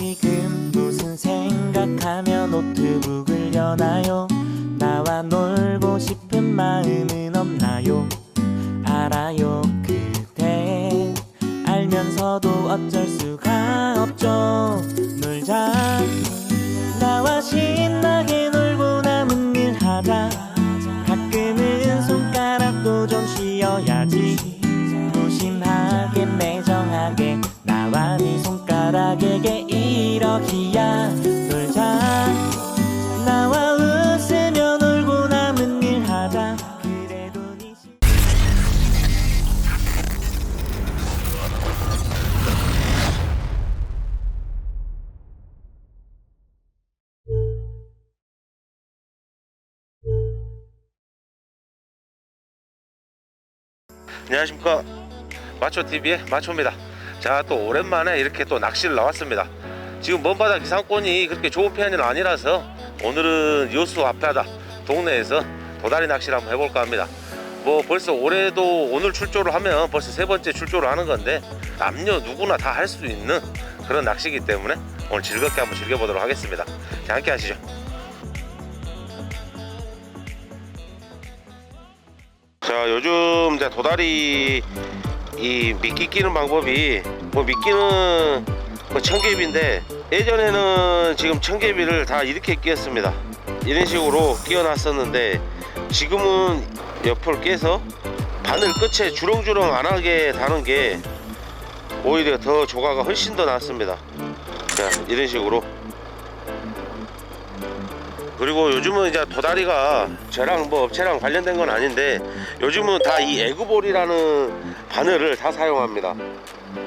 지금 무슨 생각하며 노트북을 여나요? 나와 놀고 싶은 마음은 없나요? 알아요 그대. 알면서도 어쩔 수가 없죠. 놀자. 나와 신나게 놀고 남은 일 하자. 가끔은 손가락도 좀 쉬어야지. 무심하게 매정하게 나와 네 손가락에게 이러기야 놀자 나와 웃으며 놀고 남은 일 하자. 그래도 안녕하십니까. 마초TV의 마초입니다. 자 또 오랜만에 이렇게 또 낚시를 나왔습니다 지금 먼바닥 이상권이 그렇게 좋은 편은 아니라서 오늘은 여수 앞바다 동네에서 도다리 낚시를 한번 해볼까 합니다. 뭐 벌써 올해도 오늘 출조를 하면 벌써 세 번째 출조를 하는 건데 남녀 누구나 다 할 수 있는 그런 낚시이기 때문에 오늘 즐겁게 한번 즐겨보도록 하겠습니다. 자 함께 하시죠. 자 요즘 이제 도다리 이 미끼 끼는 방법이 뭐 미끼는 뭐 청개비인데 예전에는 지금 청개비를 다 이렇게 끼었습니다. 이런 식으로 끼워놨었는데 지금은 옆을 깨서 바늘 끝에 주렁주렁 안 하게 다는 게 오히려 더 조가가 훨씬 더 낫습니다. 자 이런 식으로 그리고 요즘은 이제 도다리가 저랑 뭐 업체랑 관련된 건 아닌데 요즘은 다 이 에그볼이라는 바늘을 다 사용합니다.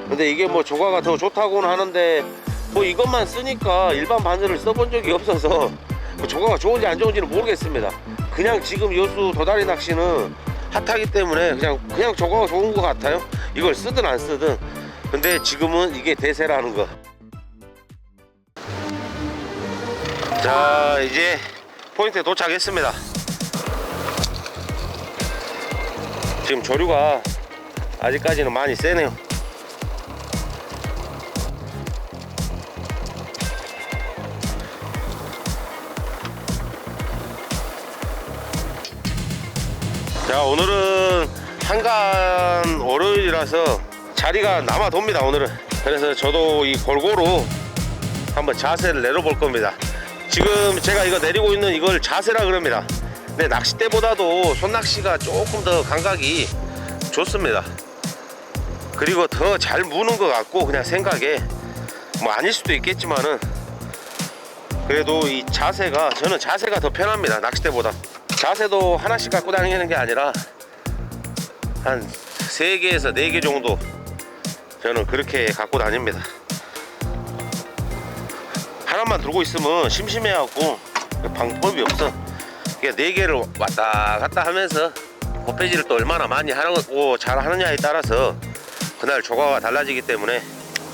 근데 이게 뭐 조과가 더 좋다고는 하는데 뭐 이것만 쓰니까 일반 바늘을 써본 적이 없어서 뭐 조과가 좋은지 안 좋은지는 모르겠습니다. 그냥 지금 여수 도다리 낚시는 핫하기 때문에 그냥 그냥 조과가 좋은 것 같아요. 이걸 쓰든 안 쓰든. 근데 지금은 이게 대세라는 거. 자 이제 포인트에 도착했습니다. 지금 조류가 아직까지는 많이 세네요. 자 오늘은 한간 월요일이라서 자리가 남아 돕니다 오늘은. 그래서 저도 이 골고루 한번 자세를 내려볼 겁니다. 지금 제가 이거 내리고 있는 이걸 자세라 그럽니다. 근데 낚싯대보다도 손낚시가 조금 더 감각이 좋습니다. 그리고 더 잘 무는 것 같고 그냥 생각에 뭐 아닐 수도 있겠지만은 그래도 이 자세가 저는 자세가 더 편합니다. 낚싯대보다. 자세도 하나씩 갖고 다니는 게 아니라 한 3개에서 4개 정도 저는 그렇게 갖고 다닙니다. 하나만 들고 있으면 심심해갖고 방법이 없어. 그네 개를 왔다 갔다 하면서 고패지를 또 얼마나 많이 하고 잘 하느냐에 따라서 그날 조과가 달라지기 때문에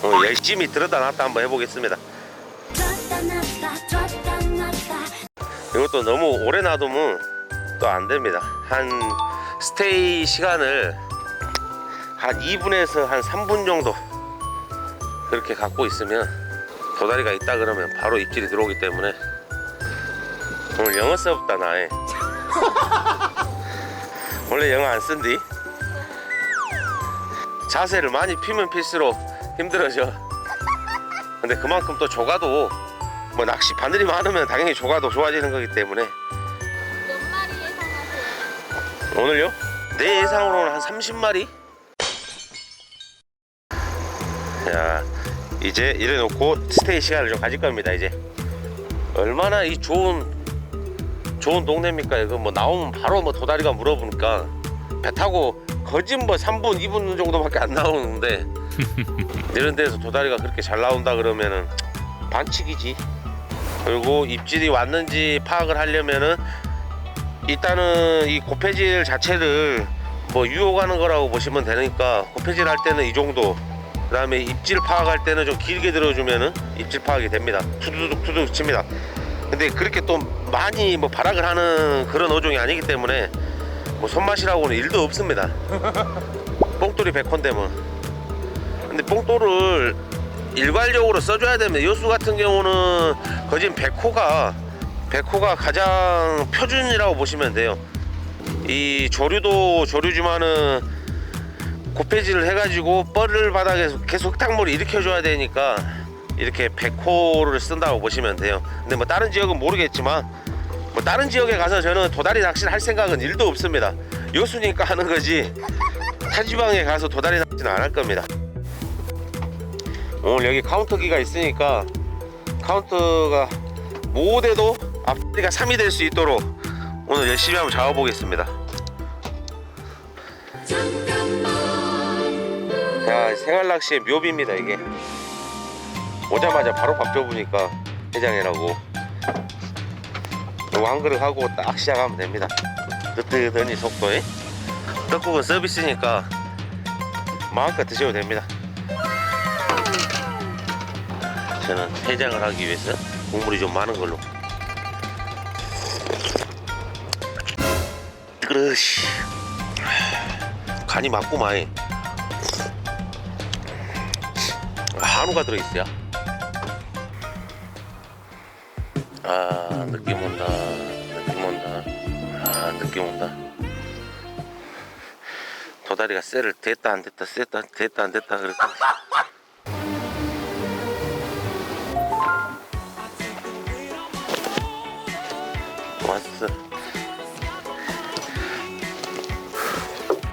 어, 열심히 들었다 놨다 한번 해보겠습니다. 이것도 너무 오래 놔두면 또 안 됩니다. 한 스테이 시간을 한 2분에서 한 3분 정도 그렇게 갖고 있으면 도다리가 있다 그러면 바로 입질이 들어오기 때문에 오늘 영어 수업다 나에 원래 영어 안 쓴디 자세를 많이 피면 필수록 힘들어져 근데 그만큼 또 조가도 뭐 낚시 바늘이 많으면 당연히 조가도 좋아지는 거기 때문에 몇 마리 예상하세요? 오늘요? 내 예상으로는 한 30마리? 자 이제 이래 놓고 스테이 시간을 좀 가질 겁니다 이제. 얼마나 이 좋은 좋은 동네입니까? 이거 뭐 나오면 바로 뭐 도다리가 물어보니까 배 타고 거진 뭐 3분 2분 정도밖에 안 나오는데 이런 데서 도다리가 그렇게 잘 나온다 그러면은 반칙이지. 그리고 입질이 왔는지 파악을 하려면은 일단은 이 고패질 자체를 뭐 유혹하는 거라고 보시면 되니까 고패질 할 때는 이 정도 그 다음에 입질 파악할 때는 좀 길게 들어주면은 입질 파악이 됩니다 투두둑 투두둑 칩니다 근데 그렇게 또 많이 뭐 발악을 하는 그런 어종이 아니기 때문에 뭐 손맛이라고는 일도 없습니다 뽕돌이 백헌되면 근데 뽕돌을 일괄적으로 써줘야 됩니다. 요수 같은 경우는 거진 백호가 백호가 가장 표준이라고 보시면 돼요. 이 조류도 조류지만은 고폐질을 해가지고 뻘을 바닥에서 계속 흙탕물을 일으켜줘야 되니까 이렇게 백호를 쓴다고 보시면 돼요. 근데 뭐 다른 지역은 모르겠지만 뭐 다른 지역에 가서 저는 도다리 낚시를 할 생각은 일도 없습니다. 요수니까 하는 거지 타지방에 가서 도다리 낚시는 안 할 겁니다. 오늘 여기 카운터기가 있으니까 카운터가 모대도 앞뒤가 3이 될 수 있도록 오늘 열심히 한번 잡아보겠습니다. 자 생활 낚시의 묘비입니다 이게. 오자마자 바로 밥 줘보니까 해장이라고. 요거 한 그릇 하고 딱 시작하면 됩니다. 뜨뜨더니 속도에. 떡국은 서비스니까 마음껏 드셔도 됩니다. 저는 해장을 하기 위해서 국물이 좀 많은 걸로. 그릇이. 간이 맞고 많이 한우가 들어있어요. 아 느낌 온다. 느낌 온다. 아 느낌 온다. 도다리가 쇠를 됐다 안 됐다 셌다 됐다 안 됐다 그랬다. 왔어.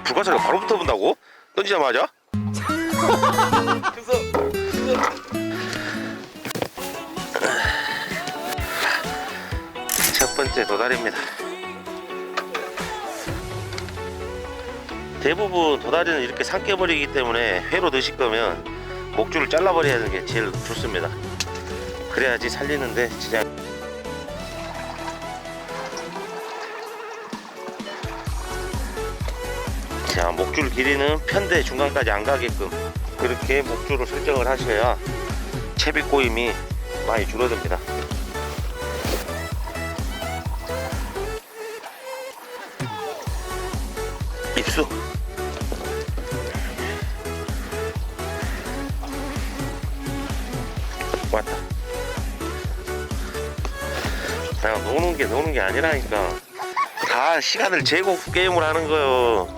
불가사리가 바로 붙어본다고? 던지자마자? 첫 번째 도다리입니다. 대부분 도다리는 이렇게 삼켜버리기 때문에 회로 드실 거면 목줄을 잘라버려야 하는 게 제일 좋습니다. 그래야지 살리는데 진짜 자 목줄 길이는 편대 중간까지 안 가게끔 그렇게 목줄을 설정을 하셔야 채비 꼬임이 많이 줄어듭니다. 게 노는 게 아니라니까 다 시간을 재고 게임을 하는 거요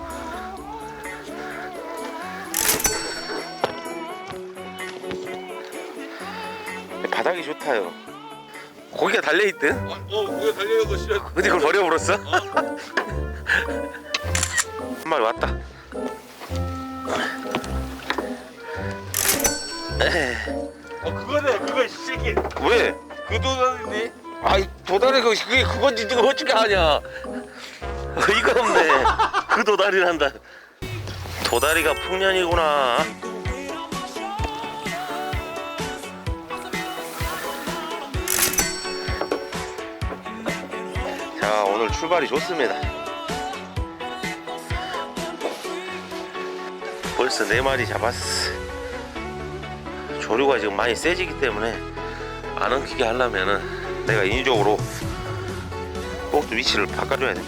바닥이 좋다요 고기가 달려있든 어, 우리가 달려는 거 싫어. 어디 그걸 버려버렸어? 한 마리 왔다. 어, 그거네, 그거 시기. 왜? 그 도전이니? 아이 도다리 그 그게 그건지 지금 어떻게 하냐? 어이가 없네. 그 도다리란다. 도다리가 풍년이구나. 자 오늘 출발이 좋습니다. 벌써 네 마리 잡았어. 조류가 지금 많이 세지기 때문에 안 엉키게 하려면은 내가 인위적으로 꼭또 위치를 바꿔줘야 돼.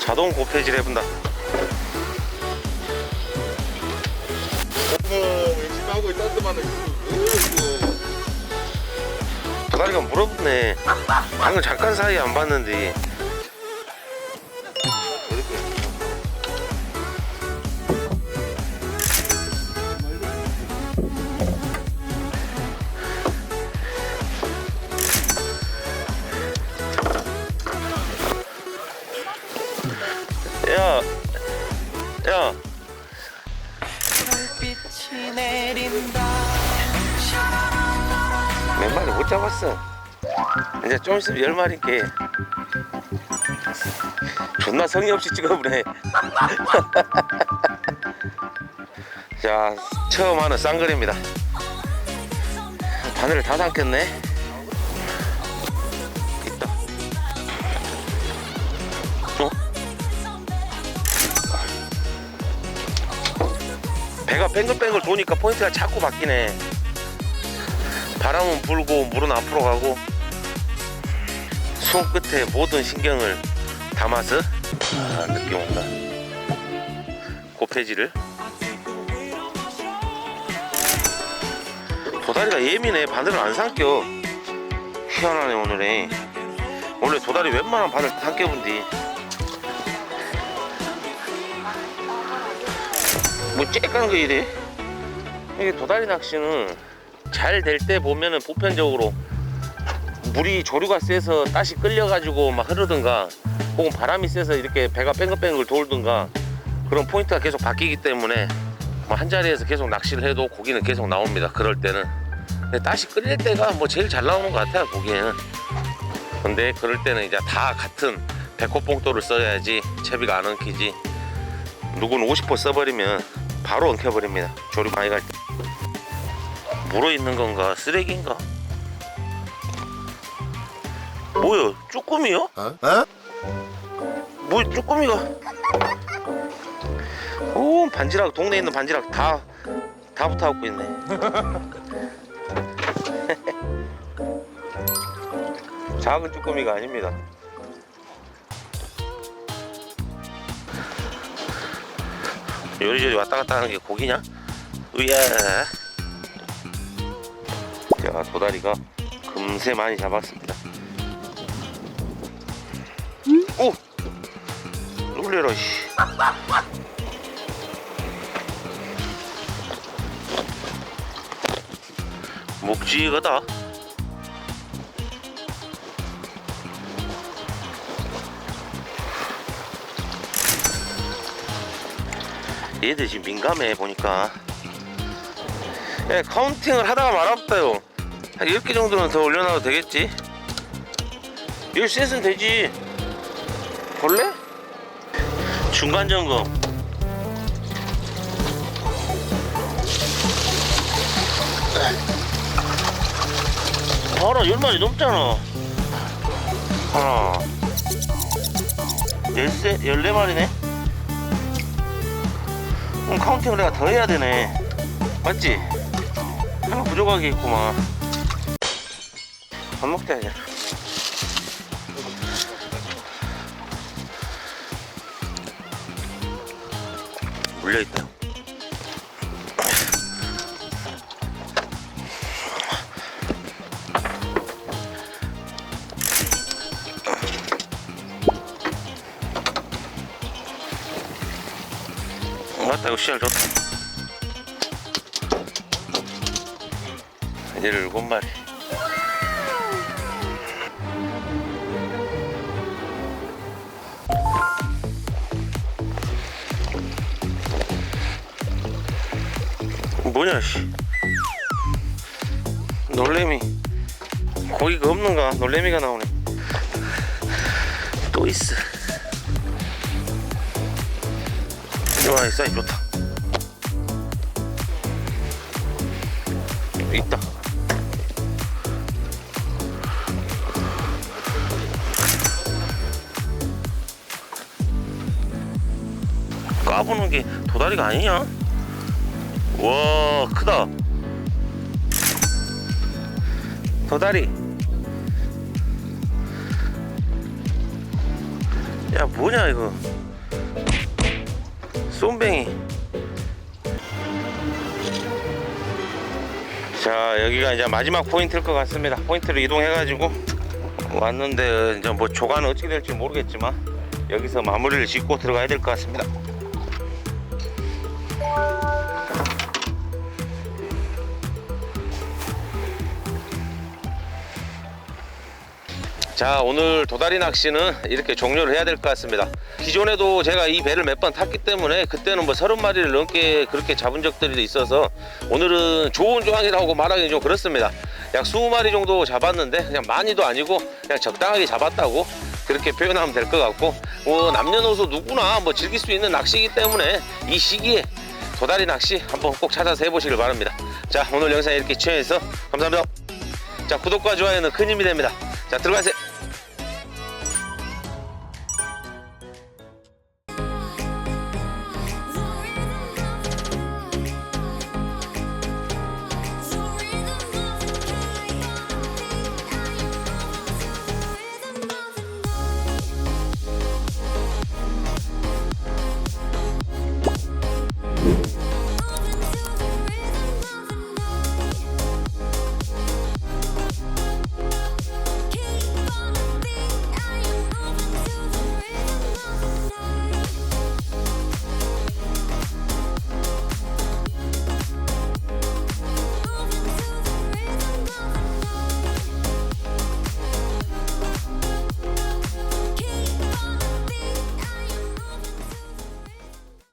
자동 고폐질 해본다. 어머, 열심히 하고 있다더만은. 어이구. 도다리가 물어붙네. 방금 잠깐 사이에 안 봤는데. 야, 빛이 내린다 몇 마리 못 잡았어. 이제 좀 있으면 열 마리께. 존나 성의 없이 찍어보네. 자, 처음 하는 쌍거리입니다. 바늘을 다 담겠네. 있다. 어? 배가 뱅글뱅글 도니까 포인트가 자꾸 바뀌네. 바람은 불고 물은 앞으로 가고 손끝에 모든 신경을 담아서 아, 느낌 온다 곱해지를. 도다리가 예민해. 바늘을 안 삼켜. 희한하네 오늘에 원래 도다리 웬만하면 바늘 삼켜본디. 뭐 쬐깐 거 이래 이게 도다리 낚시는 잘 될 때 보면은 보편적으로 물이 조류가 세서 따시 끌려가지고 막 흐르든가 혹은 바람이 세서 이렇게 배가 뺑글뺑글 돌든가 그런 포인트가 계속 바뀌기 때문에 뭐한 자리에서 계속 낚시를 해도 고기는 계속 나옵니다. 그럴 때는 근데 따시 끌릴 때가 뭐 제일 잘 나오는 것 같아요 고기에는. 근데 그럴 때는 이제 다 같은 백호봉돌을 써야지 채비가 안 엉키지. 누구는 50% 써버리면 바로 엉켜버립니다. 조류 많이 갈 때. 물어 있는 건가 쓰레기인가? 뭐야 쭈꾸미요? 뭐 쭈꾸미가 오 반지락 동네에 있는 반지락 다 다 붙어갖고 있네 작은 쭈꾸미가 아닙니다 요리조리 왔다 갔다 하는 게 고기냐? 으야 자 도다리가 금세 많이 잡았습니다 오! 놀래라 씨 묵직하다 얘들 지금 민감해 보니까. 예, 카운팅을 하다가 말았다요. 한 10개 정도는 더 올려놔도 되겠지? 10셋은 되지. 볼래? 중간 점검. 봐라 10마리 넘잖아. 하나. 열세, 14마리네 그럼 카운팅을 내가 더 해야 되네. 맞지? 하나 부족하게 있구만 밥 먹자 이제 맞다 이거 씨알 좋다. 일곱 마리. 뭐냐 씨. 놀래미. 고기가 없는가? 놀래미가 나오네. 또 있어 와, 이 사이즈 좋다. 있다. 까부는 게 도다리가 아니냐? 와, 크다. 도다리. 야, 뭐냐, 이거. 쏨뱅이. 자 여기가 이제 마지막 포인트일 것 같습니다. 포인트를 이동해 가지고 왔는데 이제 뭐 조과는 어떻게 될지 모르겠지만 여기서 마무리를 짓고 들어가야 될 것 같습니다 자 오늘 도다리 낚시는 이렇게 종료를 해야 될 것 같습니다. 기존에도 제가 이 배를 몇 번 탔기 때문에 그때는 뭐 서른 마리를 넘게 그렇게 잡은 적들이 있어서 오늘은 좋은 조항이라고 말하기 좀 그렇습니다. 약 20마리 정도 잡았는데 그냥 많이도 아니고 그냥 적당하게 잡았다고 그렇게 표현하면 될 것 같고 뭐 남녀노소 누구나 뭐 즐길 수 있는 낚시이기 때문에 이 시기에 도다리 낚시 한번 꼭 찾아서 해보시길 바랍니다. 자 오늘 영상 이렇게 시청해주셔서 감사합니다. 자 구독과 좋아요는 큰 힘이 됩니다. 자 들어가세요